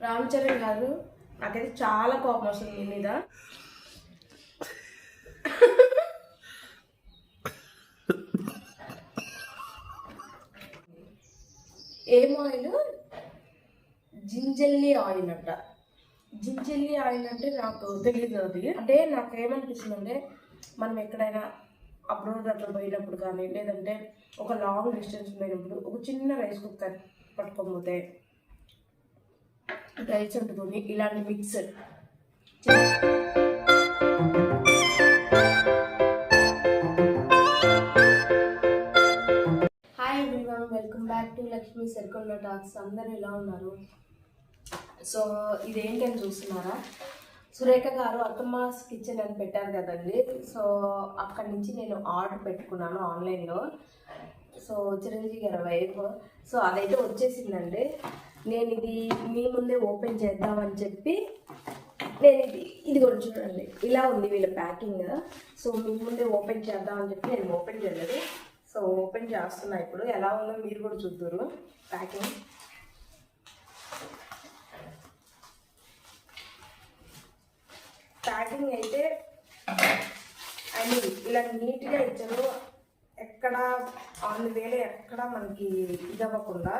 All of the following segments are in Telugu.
రామ్ చరణ్ గారు నాకైతే చాలా కోపం వస్తుంది మీ మీద. ఏం ఆయిల్ జింజల్లి ఆయిల్ అంట. జింజల్లి ఆయిల్ అంటే నాకు తెలియదు అది. అంటే నాకు ఏమనిపిస్తుంది అంటే మనం ఎక్కడైనా అబ్రోడ్ అట్లా పోయినప్పుడు కానీ లేదంటే ఒక లాంగ్ డిస్టెన్స్ పోయినప్పుడు ఒక చిన్న రైస్ కుక్కర్ పట్టుకోకపోతే డ్రై వండుకొని ఇలాంటి mixer hi everyone welcome back to Lakshmi Sarikonda talks అందరు ఎలా ఉన్నారు? సో ఇదేంటని చూస్తున్నారా? సురేఖ గారు అత్తమ్మాస్ కిచెన్ అని పెట్టారు కదండి. సో అక్కడి నుంచి నేను ఆర్డర్ పెట్టుకున్నాను ఆన్లైన్లో సో చిరంజీవి గారి వైఫ్ సో అదైతే వచ్చేసిందండి. నేను ఇది మీ ముందే ఓపెన్ చేద్దామని చెప్పి నేను ఇది ఇది కూడా చూడండి ఇలా ఉంది వీళ్ళ ప్యాకింగ్. సో మీ ముందే ఓపెన్ చేద్దామని చెప్పి నేను ఓపెన్ చేయలేదు. సో ఓపెన్ చేస్తున్నా ఇప్పుడు. ఎలా ఉందో మీరు కూడా చూద్దరు. ప్యాకింగ్ ప్యాకింగ్ అయితే ఐ మీన్ ఇలా నీట్గా ఇచ్చారు. ఎక్కడ ఆన్ వేలే ఎక్కడ మనకి ఇది అవ్వకుండా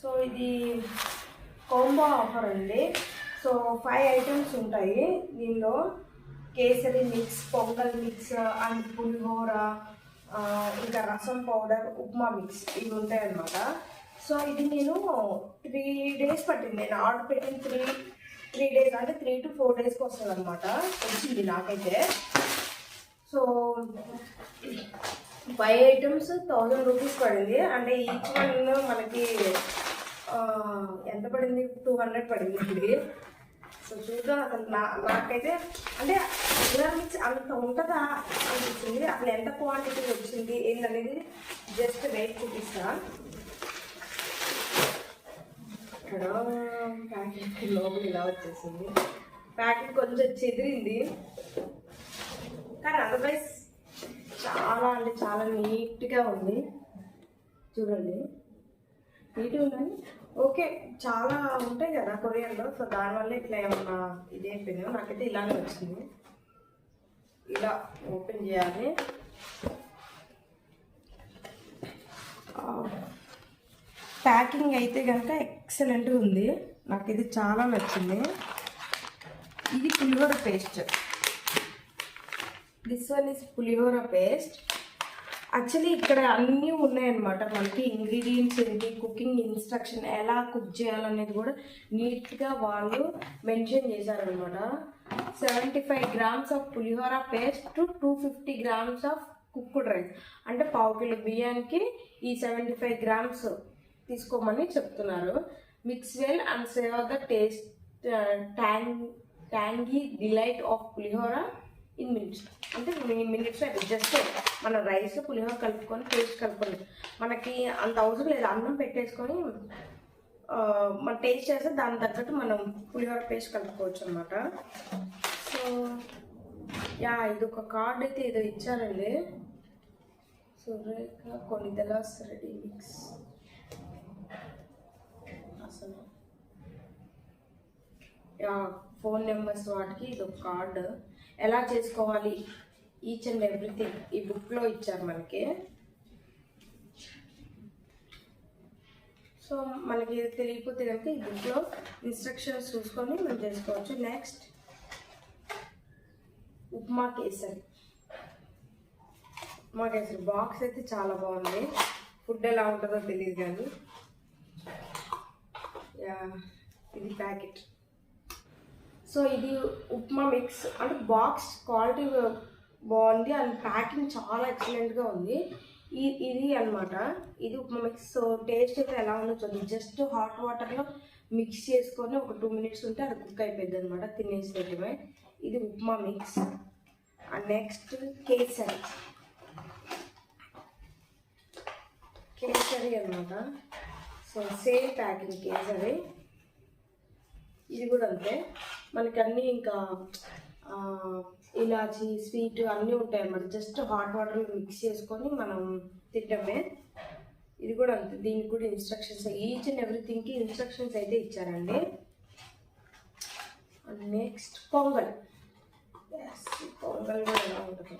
సో ఇది కాంబో ఆఫర్ అండి. సో ఫైవ్ ఐటమ్స్ ఉంటాయి. దీనిలో kesari mix pongal mix and pulihora ఇంకా రసం పౌడర్ ఉప్మా మిక్స్ ఇవి ఉంటాయి అన్నమాట సో ఇది నేను త్రీ డేస్ పట్టింది. నేను ఆర్డర్ పెట్టిన త్రీ త్రీ డేస్ అంటే త్రీ టు ఫోర్ డేస్కి వస్తుంది అనమాట వచ్చింది నాకైతే. So five items thousand rupees పడింది. అంటే ఈచ్ వన్ మనకి ఎంత పడింది? టూ హండ్రెడ్ పడింది ఇప్పుడు. సో చూద్దాం అసలు నా నాకైతే అంటే రెగ్యులర్ అంత ఉంటుందా అనిపించింది అసలు ఎంత క్వాంటిటీ వచ్చింది ఏంటనేది జస్ట్ వెయిట్ చూపిస్తా. ఇక్కడ ప్యాకెట్ లోపల ఇలా వచ్చేసింది. ప్యాకెట్ కొంచెం చెదిరింది. కానీ అదర్వైజ్ చాలా అంటే చాలా నీట్గా ఉంది. చూడండి. నీట్గా ఉందని ఓకే చాలా ఉంటాయి కదా కొరియర్లో. సో దానివల్ల ఇట్లా ఏమన్నా ఇది అయిపోయిందో? నాకైతే ఇలానే వచ్చింది. ఇలా ఓపెన్ చేయాలి. ప్యాకింగ్ అయితే కనుక ఎక్సలెంట్గా ఉంది. నాకు ఇది చాలా నచ్చింది. ఇది pulihora paste. This one is pulihora paste. Actually ఇక్కడ అన్నీ ఉన్నాయన్నమాట. మనకి ఇంగ్రీడియంట్స్ ఏంటి కుకింగ్ ఇన్స్ట్రక్షన్ ఎలా కుక్ చేయాలనేది కూడా నీట్గా వాళ్ళు మెన్షన్ చేశారనమాట seventy five grams of pulihora paste to two fifty grams of cooked rice అంటే పావు కిలో బియ్యానికి ఈ సెవెంటీ ఫైవ్ గ్రామ్స్ తీసుకోమని చెప్తున్నారు. Mix well and save the taste tang tangy delight of pulihora in minutes. అంటే మినిట్స్ అయితే జస్ట్ మన రైస్ పులిహోర కలుపుకొని టేస్ట్ కలుపుకొని మనకి అంత అవసరం లేదు. అన్నం పెట్టేసుకొని మనం టేస్ట్ చేస్తే దాని తగ్గట్టు మనం పులిహోర పేస్ట్ కలుపుకోవచ్చు అనమాట సో యా ఇది ఒక కార్డ్ అయితే ఏదో ఇచ్చారండి. Surekha Konidela's ready mix. అసలు. యా ఫోన్ నెంబర్స్ వాటికి ఇది ఒక కార్డు ఎలా చేసుకోవాలి? ఈచ్ అండ్ ఎవ్రీథింగ్ ఈ బుక్లో ఇచ్చారు మనకి. సో మనకి ఇది తెలియకపోతే కనుక ఈ బుక్లో ఇన్స్ట్రక్షన్స్ చూసుకొని మనం చేసుకోవచ్చు నెక్స్ట్ ఉప్మా కేసరి. ఉప్మా కేసరి. బాక్స్ అయితే చాలా బాగుంది. ఫుడ్ ఎలా ఉంటుందో తెలియదు కానీ. యా ఇది ప్యాకెట్ సో ఇది ఉప్మా మిక్స్ అంటే బాక్స్ క్వాలిటీ బాగుంది అండ్ ప్యాకింగ్ చాలా ఎక్సలెంట్గా ఉంది. ఈ ఇది అనమాట ఇది ఉప్మా మిక్స్ సో టేస్ట్ అయితే ఎలా ఉందో చూద్దాం. జస్ట్ హాట్ వాటర్లో మిక్స్ చేసుకొని ఒక టూ మినిట్స్ ఉంటే అది కుక్ అయిపోయింది అనమాట తినేసేటమే ఇది upma mix and next kesari. Kesari అనమాట సో సేమ్ ప్యాకింగ్ కేసరి. ఇది కూడా అంతే. మనకి అన్నీ ఇంకా ఇలాచి స్వీట్ అన్నీ ఉంటాయి అన్నమాట జస్ట్ హాట్ వాటర్ మిక్స్ చేసుకొని మనం తింటమే. ఇది కూడా అంతే. దీనికి కూడా ఇన్స్ట్రక్షన్స్. ఈచ్ అండ్ ఎవ్రీథింగ్కి ఇన్స్ట్రక్షన్స్ అయితే ఇచ్చారండి. నెక్స్ట్ పొంగల్. పొంగల్ కూడా ఎలా ఉంటుంది.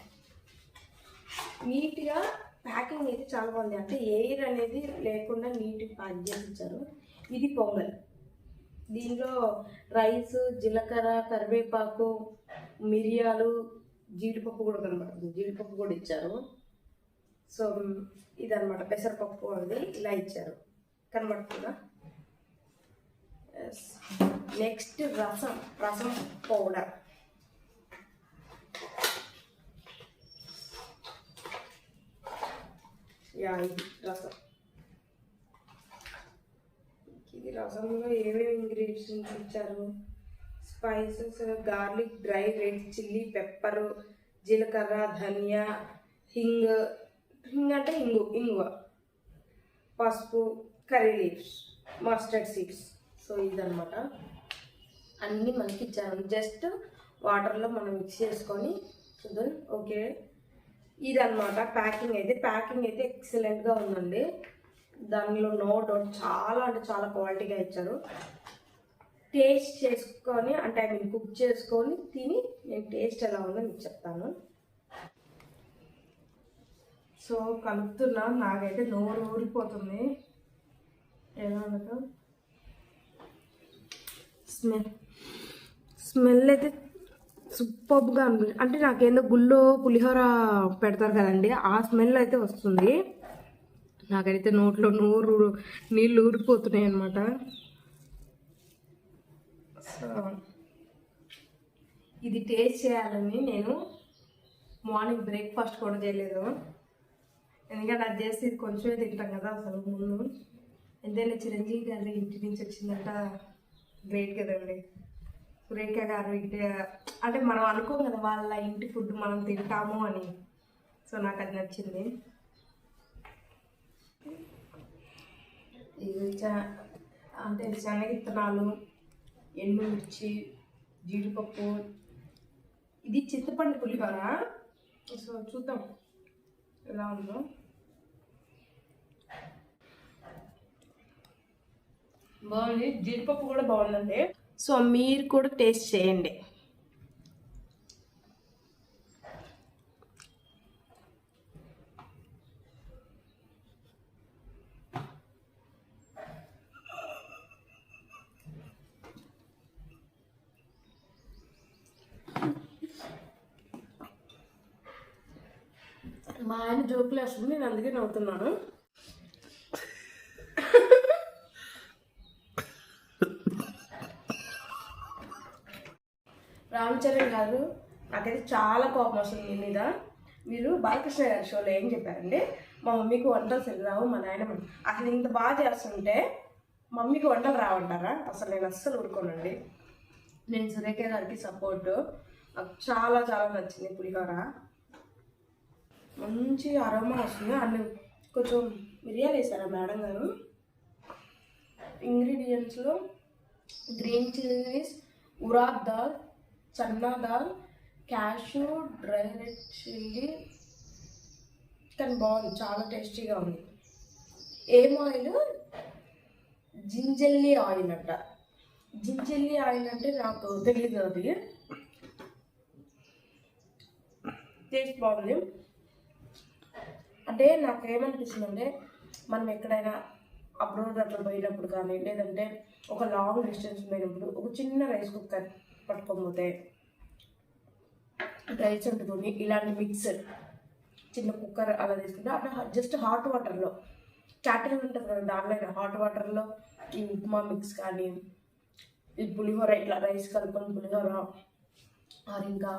నీట్గా ప్యాకింగ్ అయితే చాలా బాగుంది. అంటే ఎయిర్ అనేది లేకుండా నీట్గా ప్యాక్ చేసి ఇచ్చారు. ఇది పొంగల్. దీనిలో రైస్ జీలకర్ర కరివేపాకు మిరియాలు జీడిపప్పు కూడా కనబడుతుంది జీడిపప్పు కూడా ఇచ్చారు. సో ఇదనమాట పెసరపప్పు అది ఇలా ఇచ్చారు. కనబడుతుందా? నెక్స్ట్ రసం. రసం పౌడర్. యా ఇది రసం ఇది రసంలో ఏమేమి ఇంగ్రీడియంట్స్ ఇచ్చారు spices garlic dry red chilli pepper జీలకర్ర ధనియా హింగ్. హింగ్ అంటే ఇంగు ఇంగువ. పసుపు curry leaves mustard seeds so ఇదనమాట అన్నీ మనకి ఇచ్చారు జస్ట్ వాటర్లో మనం మిక్స్ చేసుకొని చూద్దాం. ఓకే ఇదనమాట ప్యాకింగ్ అయితే ప్యాకింగ్ అయితే ఎక్సలెంట్గా ఉందండి. దానిలో నో డౌట్ చాలా అంటే చాలా క్వాలిటీగా ఇచ్చారు. టేస్ట్ చేసుకొని అంటే ఐ మీన్ కుక్ చేసుకొని తిని నేను టేస్ట్ ఎలా ఉందో మీకు చెప్తాను. సో కలుపుతున్నా. నాకైతే నోరు ఊరిపోతుంది. ఎలా ఉండదు స్మెల్ స్మెల్ అయితే సూపర్గా అనిపి అంటే నాకేందో గుళ్ళో పులిహోర పెడతారు కదండి ఆ స్మెల్ అయితే వస్తుంది. నాకైతే నోట్లో నూరు నీళ్ళు ఊరిపోతున్నాయి అనమాట సో ఇది టేస్ట్ చేయాలని నేను మార్నింగ్ బ్రేక్ఫాస్ట్ కూడా చేయలేదు. ఎందుకంటే అది చేసి ఇది కొంచెమే తింటాం కదా అసలు ముందు. ఎంతైనా చిరంజీవి గారి ఇంటి నుంచి వచ్చిందంట గ్రేట్ కదండి. సురేఖ గారు ఇంటి అంటే మనం అనుకోం కదా వాళ్ళ ఇంటి ఫుడ్ మనం తింటాము అని. సో నాకు అది నచ్చింది. ఇది చ- అంటే శనగిత్తనాలు ఎండుమిర్చి జీడిపప్పు. ఇది చింతపండు పులిహోర. సో చూద్దాం. ఎలా ఉందో. బాగుంది. జీడిపప్పు కూడా బాగుందండి. సో మీరు కూడా టేస్ట్ చేయండి మా ఆయన జోకులు వేస్తుంది నేను అందుకే నవ్వుతున్నాను. రామ్ చరణ్ గారు నాకైతే చాలా కోపం వస్తుంది మీ మీద. మీరు బాలకృష్ణ గారి షోలో ఏం చెప్పారండి మా మమ్మీకి వంటలు సరిగ్గా రావు మా నాయనమ్మ అసలు ఇంత బాగా చేస్తుంటే మమ్మీకి వంటలు రావంటారా? అసలు నేను అస్సలు ఊరుకోనండి. నేను సురేఖ గారికి సపోర్టు. నాకు చాలా చాలా నచ్చింది పులిహోర. మంచి అరోమా వస్తుంది. అన్ని కొంచెం మిరియాలు వేసారా మేడం గారు? ఇంగ్రీడియంట్స్లో green chillies urad dal chana dal cashew dry red chilli కానీ బాగుంది చాలా టేస్టీగా ఉంది. ఏం ఆయిల్ జింజల్లీ ఆయిల్ అంట. జింజల్లీ ఆయిల్ అంటే నాకు తెలియదు అది. టేస్ట్ బాగుంది. అంటే నాకు ఏమనిపిస్తుంది అంటే మనం ఎక్కడైనా అబ్రోడ్ అట్లా పోయినప్పుడు కానీ లేదంటే ఒక లాంగ్ డిస్టెన్స్ పోయినప్పుడు ఒక చిన్న రైస్ కుక్కర్ పట్టుకోకపోతే రైస్ ఉంటుంది ఇలాంటి మిక్సర్ చిన్న కుక్కర్ అలా తీసుకుంటే అట్లా జస్ట్ హాట్ వాటర్లో క్యాటరింగ్ ఉంటుంది కదా దాంట్లో హాట్ వాటర్లో ఈ ఉప్మా మిక్స్ కానీ ఈ పులిహోర ఇట్లా రైస్ కలుపుకొని పులిహోర ఆర్ ఇంకా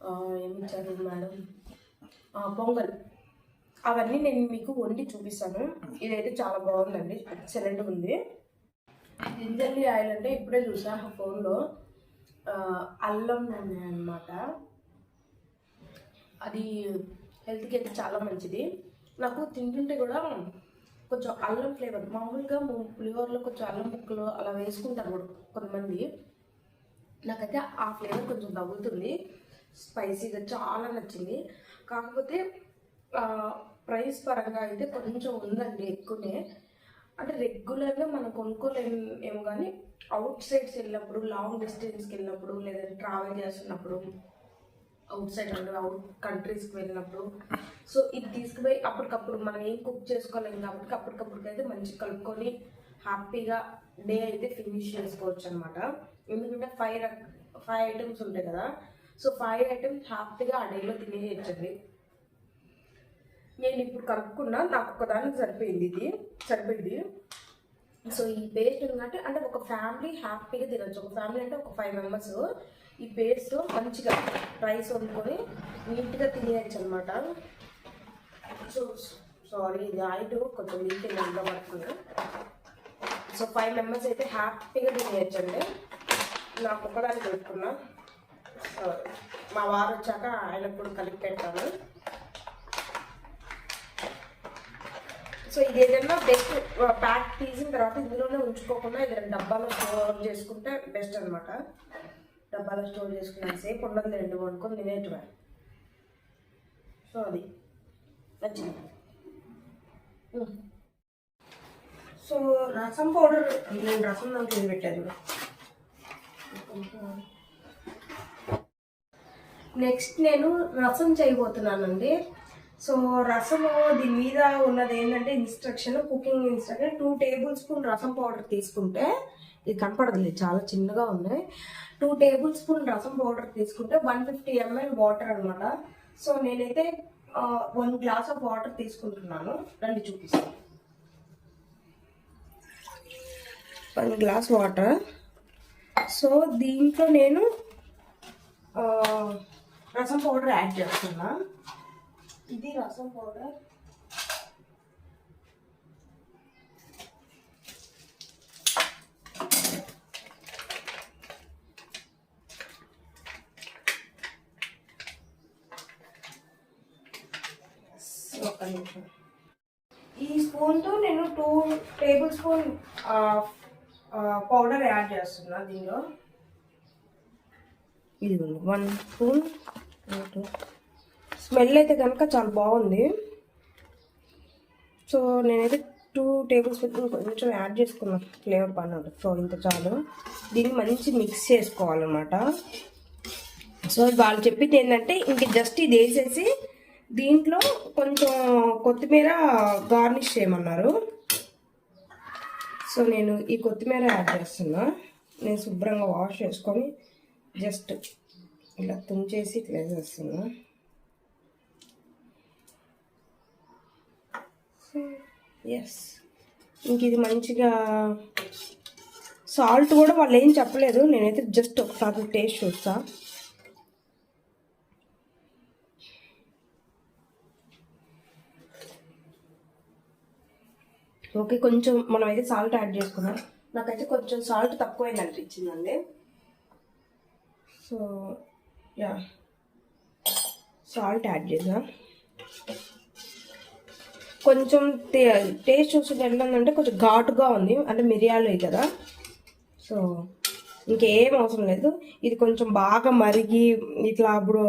ఆ, ఏమి మేడం? పొంగల్. అవన్నీ నేను మీకు వండి చూపిస్తాను. ఇదైతే చాలా బాగుందండి. ఎక్సలెంట్ ఉంది. జింజర్లీ ఆయిల్ అంటే ఇప్పుడే చూసా ఫోన్లో. అల్లం నూనె అనమాట అది హెల్త్కి అయితే చాలా మంచిది. నాకు తింటుంటే కూడా కొంచెం అల్లం ఫ్లేవర్ మామూలుగా పులిహోరలో కొంచెం అల్లం ముక్కలు అలా వేసుకుంటారు కూడా కొంతమంది. నాకైతే ఆ ఫ్లేవర్ కొంచెం తగ్గుతుంది స్పైసీగా చాలా నచ్చింది. కాకపోతే ప్రైస్ పరంగా అయితే కొంచెం ఉందండి ఎక్కువనే. అంటే రెగ్యులర్గా మనం కొనుక్కోలేము ఏమో కానీ అవుట్ సైడ్స్ వెళ్ళినప్పుడు లాంగ్ డిస్టెన్స్కి వెళ్ళినప్పుడు లేదంటే ట్రావెల్ చేస్తున్నప్పుడు అవుట్ సైడ్ అంటే అవుట్ కంట్రీస్కి వెళ్ళినప్పుడు. సో ఇది తీసుకుపోయి అప్పటికప్పుడు మనం ఏం కుక్ చేసుకోలేము కాబట్టి అప్పటికప్పుడుకైతే మంచి కలుపుకొని హ్యాపీగా డే అయితే ఫినిష్ చేసుకోవచ్చు అనమాట ఎందుకంటే ఫైవ్ ఫైవ్ ఐటమ్స్ ఉంటాయి కదా. సో ఫైవ్ ఐటమ్స్ హ్యాపీగా ఆ డేలో తినేయచ్చండి. నేను ఇప్పుడు కలుపుకున్నా నాకు ఒకదానికి సరిపోయింది ఇది. సరిపోయింది. సో ఈ పేస్ట్ ఏంటంటే అంటే ఒక ఫ్యామిలీ హ్యాపీగా తినొచ్చు. ఒక ఫ్యామిలీ అంటే ఒక ఫైవ్ మెంబర్స్. ఈ పేస్ట్ మంచిగా రైస్ వండుకొని నీట్గా తినేయచ్చు అనమాట సో సారీ ఇది ఆయిల్ కొంచెం నీట్ ఎండ పడుతుంది సో ఫైవ్ మెంబర్స్ అయితే హ్యాపీగా తినేయచ్చండి. నాకు ఒకదాన్ని పెట్టుకున్నా. సో మా వారు వచ్చాక ఆయనకు కూడా కలిపి పెట్టాను సో ఇది ఏదైనా బెస్ట్ ప్యాక్ తీసిన తర్వాత ఇందులోనే ఉంచుకోకుండా ఇది డబ్బాలో స్టోర్ చేసుకుంటే బెస్ట్ అనమాట డబ్బాలో స్టోర్ చేసుకునే సేపు ఉండదు రెండు వండుకొని తినేటివే. సో అది. నచ్చింది. సో రసం పౌడర్ నేను రసం దాంట్లో ఇది పెట్టాను నెక్స్ట్ నేను రసం చేయబోతున్నానండి. సో రసము దీని మీద ఉన్నది ఏంటంటే instruction cooking instruction two tablespoon rasam powder తీసుకుంటే ఇది కనపడదులే చాలా చిన్నగా ఉన్నాయి two tablespoon rasam powder తీసుకుంటే వన్ ఫిఫ్టీ ఎంఎల్ వాటర్ అనమాట సో నేనైతే వన్ గ్లాస్ ఆఫ్ వాటర్ తీసుకుంటున్నాను. రండి చూపిస్తాను. వన్ గ్లాస్ వాటర్ సో దీంట్లో నేను రసం పౌడర్ యాడ్ చేస్తున్నాను ఇది రసం పౌడర్. ఒక నిమిషం. ఈ స్పూన్తో నేను two tablespoon powder add చేస్తున్నా దీనిలో. ఇది వన్ స్పూన్ స్మెల్ అయితే కనుక చాలా బాగుంది. సో నేనైతే టూ టేబుల్ స్పూన్ కొంచెం యాడ్ చేసుకున్నాను ఫ్లేవర్ బాగా సో ఇంత చాలు. దీన్ని మంచి మిక్స్ చేసుకోవాలన్నమాట. సో వాళ్ళు చెప్పింది ఏంటంటే ఇంక జస్ట్ ఇది వేసేసి దీంట్లో కొంచెం కొత్తిమీర గార్నిష్ చేయమన్నారు. సో నేను ఈ కొత్తిమీర యాడ్ చేస్తున్నా. నేను శుభ్రంగా వాష్ చేసుకొని జస్ట్ ఇలా తుంచేసి ఇట్లా వేసేస్తున్నా. ఎస్ ఇంక ఇది మంచిగా సాల్ట్ కూడా వాళ్ళు ఏం చెప్పలేదు. నేనైతే జస్ట్ ఒకసారి టేస్ట్ చూస్తా. ఓకే కొంచెం మనం అయితే సాల్ట్ యాడ్ చేసుకున్నాం. నాకైతే కొంచెం సాల్ట్ తక్కువైంది అనిపించిందండి. సో యా సాల్ట్ యాడ్ చేద్దాం. కొంచెం టేస్ట్ చూసి వెళ్ళిందంటే కొంచెం ఘాటుగా ఉంది అంటే మిరియాలు కదా. సో ఇంకేం అవసరం లేదు. ఇది కొంచెం బాగా మరిగి ఇట్లా అప్పుడు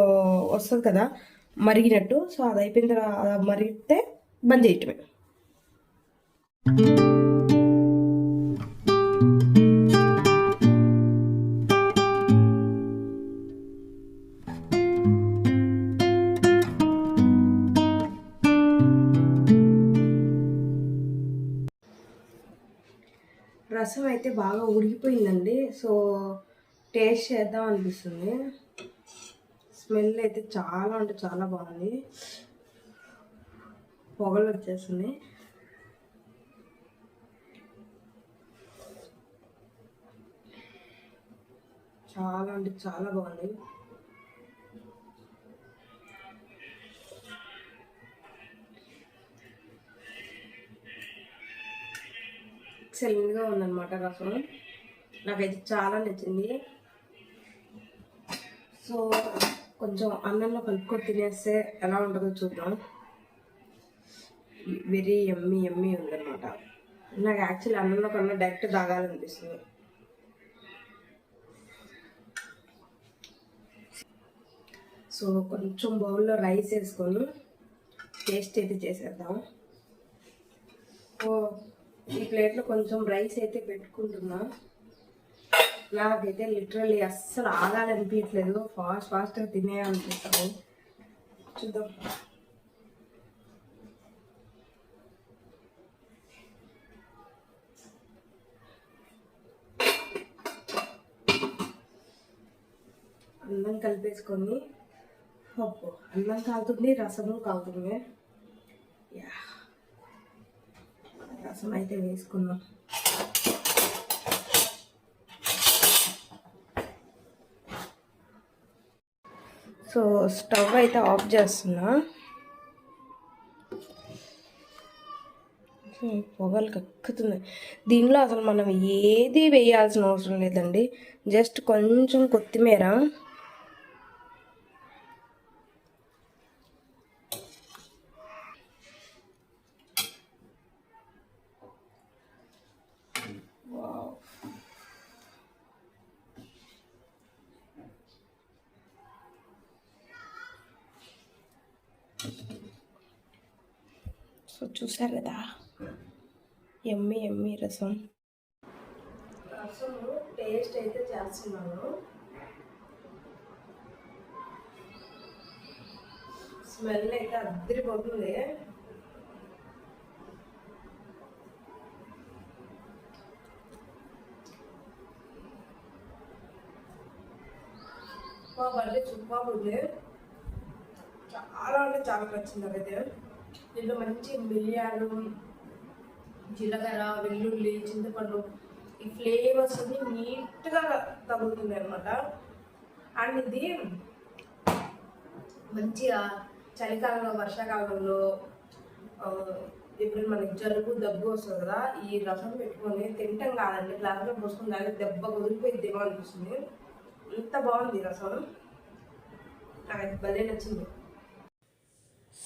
వస్తుంది కదా మరిగినట్టు. సో అది అయిపోయిన తర్వాత మరిగితే బంద్ చేయటమే. అయితే బాగా ఉడికిపోయిందండి. సో టేస్ట్ చేద్దాం అనిపిస్తుంది. స్మెల్ అయితే చాలా అంటే చాలా బాగుంది. పొగలు వచ్చేస్తుంది. చాలా అంటే చాలా బాగుంది. ఎక్సలెంట్గా ఉందన్నమాట రసం నాకైతే చాలా నచ్చింది. సో కొంచెం అన్నంలో కలుపుకొని తినేస్తే ఎలా ఉంటుందో చూద్దాం. వెరీ ఎమ్మి ఎమ్మి ఉందన్నమాట. నాకు యాక్చువల్లీ అన్నంలో కన్నా డైరెక్ట్ తాగాలనిపిస్తుంది. సో కొంచెం బౌల్లో రైస్ వేసుకొని టేస్ట్ అయితే చేసేద్దాం. ఓ ఈ ప్లేట్లో కొంచెం రైస్ అయితే పెట్టుకుంటున్నా. నాకైతే లిటరల్లీ అస్సలు ఆగాలనిపించట్లేదు ఫాస్ట్ ఫాస్ట్గా తినే చూద్దాం. అన్నం కలిపేసుకొని అన్నం కాలుతుంది రసము కాలుతుంది యా రసం అయితే వేసుకున్నాం సో స్టవ్ అయితే ఆఫ్ చేస్తున్నా. పొగలు కక్కుతుంది. దీనిలో అసలు మనం ఏది వేయాల్సిన అవసరం లేదండి. జస్ట్ కొంచెం కొత్తిమీర సో చూసారు కదా ఎమ్మి ఎమ్మి రసం. రసము టేస్ట్ అయితే చేస్తున్నాను. స్మెల్ అయితే అద్దరిపోతుంది మా బర్త్డే సూపర్ ఉంది చాలా అంటే చాలా నచ్చింది నాకైతే దీంట్లో మంచి మిరియాలు జీలకర్ర వెల్లుల్లి చింతపండు ఈ ఫ్లేవర్స్ అన్ని నీట్గా తగ్గుతుంది అనమాట అండ్ ఇది మంచిగా చలికాలంలో వర్షాకాలంలో ఇప్పుడు మనకి జలుబు దగ్గు వస్తుంది కదా ఈ రసం పెట్టుకొని తింటాం కాదండి. గ్లాసులో పోసుకుని తాగితే దెబ్బ కుదిరిపోయిద్దేమో అనిపిస్తుంది. ఇంత బాగుంది రసం. నాకు భలే నచ్చింది.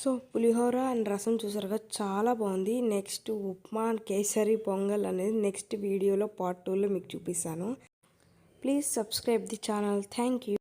సో పులిహోర అండ్ రసం చూసారుగా చాలా బాగుంది. నెక్స్ట్ ఉప్మా కేసరి పొంగల్ అనేది నెక్స్ట్ వీడియోలో పార్ట్ టూలో మీకు చూపిస్తాను. Please subscribe the channel thank you